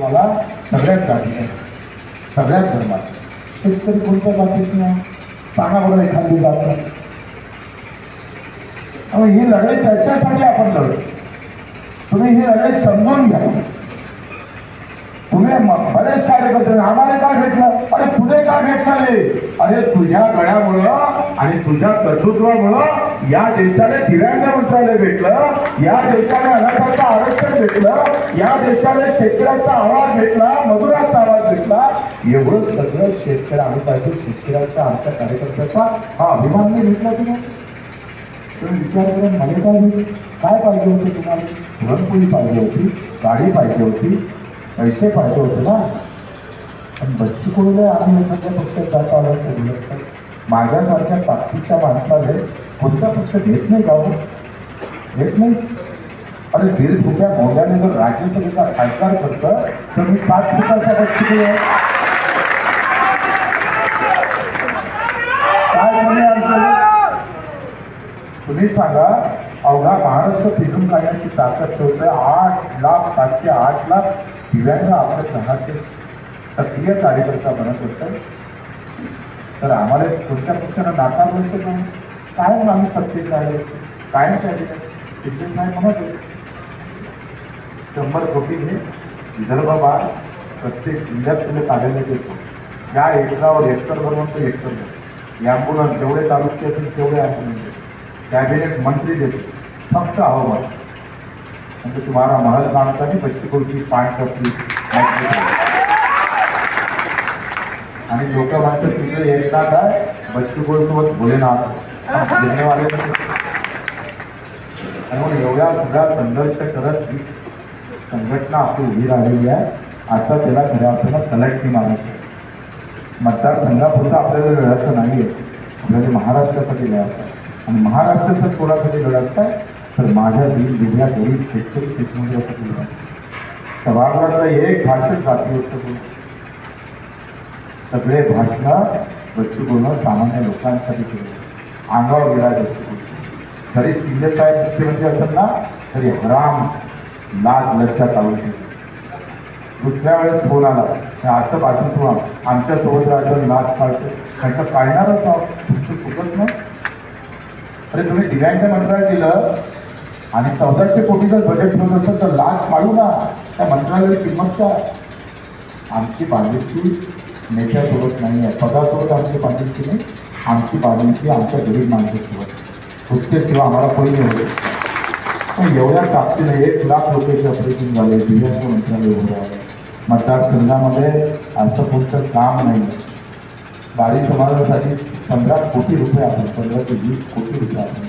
तुम्हाला सगळ्यात जाती सगळ्यात धर्मात. शेतकरी कोणत्या जातीत नाही? सांगा बरं एखादी जात आणि ही लढाई त्याच्यासाठी आपण लढतो तुम्ही ही लढाई समजून घ्या. तुम्ही बरेच कार्यकर्ते आम्हाला का भेटलं? अरे तुझे का अरे तुझ्या गळ्यामुळं आणि तुझ्या कर्तृत्वामुळं या देशाने दिव्यांग मंत्रालय भेटलं या देशाने अनाथाचं आरक्षण भेटलं या देशाने शेतकऱ्याचा आवाज भेटला मजुराचा आवाज भेटला. एवढं सगळं शेतकरी आम्ही पाहिजे शेतकऱ्याचा आमच्या कार्यकर्त्याचा हा अभिमान नाही भेटला तुम्ही तुम्ही विचार करून मला काय भेटलं? काय पाहिजे होतं तुम्हाला? पुरणपोळी पाहिजे होती गाडी पाहिजे होती पैसे पाहिजे होते ना? पण बच्ची कडूला आम्ही एखाद्या पक्षात जाता आलं असतं. दिलं माझ्यासारख्या ताकदीच्या माणसाने कोणता पक्ष घेत नाही का हो? घेत नाही? अरे दीड फुट्या मोग्याने जर राज्यसभेचा खासदार करतं तर मी सात फुटाच्या बच्ची काय म्हणे आमचं? तुम्ही सांगा अवघा महाराष्ट्र पिकून काढण्याची ताकद ठेवतोय. आठ लाख सातशे आठ लाख दिव्यांग आपल्या घराचे सक्रिय कार्यकर्ता बनत असतात. तर आम्हाला कोणत्या पक्षानं नाकारलं असतं का काय आम्ही सत्तेत राहिले काय चालले तिथे नाही म्हणत होते. शंभर कोटी हे विदर्भ बाळ प्रत्येक जिल्ह्यात तुम्ही कार्यालय देतो या एकरावर हेक्टर बनवून तो हेक्टर ॲम्ब्युलन्स जेवढे तालुके असतील तेवढे ॲम्ब्युलन्स म्हणजे. देतो कॅबिनेट मंत्री देतो फक्त अहवाल म्हणजे तुम्हाला महल बांधताना बच्ची कोणती पाच करतील आणि लोक म्हणतात तिथं येतात काय बच्चू सोबत भोलेनाथ धन्यवाद. आणि म्हणून एवढ्या सगळ्या संघर्ष करत ही संघटना आपली उभी राहिलेली आहे. आता त्याला खऱ्या अर्थानं कलेक्टनी मारायचं मतदारसंघापुरतं आपल्याला लढायचं नाही आहे आपल्याला महाराष्ट्रासाठी लढायचं आहे. आणि महाराष्ट्राचं कोणासाठी लढायचं आहे तर माझ्या दीन दिव्या गरीब शेतकरी शेतमजुरासाठी लढायचं सभागृहातलं एक भाषण जाती होतं सगळे भाषणं बच्चू बोलणं सामान्य लोकांसाठी केले अंगावर गेला बच्चू बोलणं जरी शिंदे साहेब मुख्यमंत्री असताना ना तरी हराम लाज लज्जा चालू शकते दुसऱ्या वेळेस फोन आला हे असं पाठवून तुम्हाला आमच्यासोबत लाज काढतो म्हटलं काढणारच आहोत. तुमचं चुकत नाही. अरे तुम्ही दिव्यांग मंत्रालय दिलं आणि चौदाशे कोटीचं बजेट ठेवत असेल तर लाज काढू ना. त्या मंत्रालयाची किंमत काय? आमची बांधिलकी नेत्यासोबत नाही आहे पदासोबत आमची बांधिलकी नाही आमची बांधिलकी आमच्या गरीब माणसासोबत. नुसते सेवा आम्हाला कोणी होते. पण एवढ्या ताकदीने एक लाख लोकांचे ऑपरेशन झाले दिव्यांग मंत्रालय उभं राहिलं. मतदारसंघामध्ये असं कोणतं काम नाही. बारी समाजासाठी पंधरा कोटी रुपये आपण पंधरा ते वीस कोटी रुपये आपण.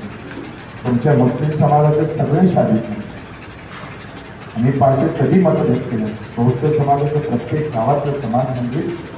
तुमच्या मुस्लिम समाजाचे सगळे शारीरिक आम्ही पाहिजे कधी मतभेद केलं? बौद्ध समाजाचं प्रत्येक गावातलं समाज म्हणजे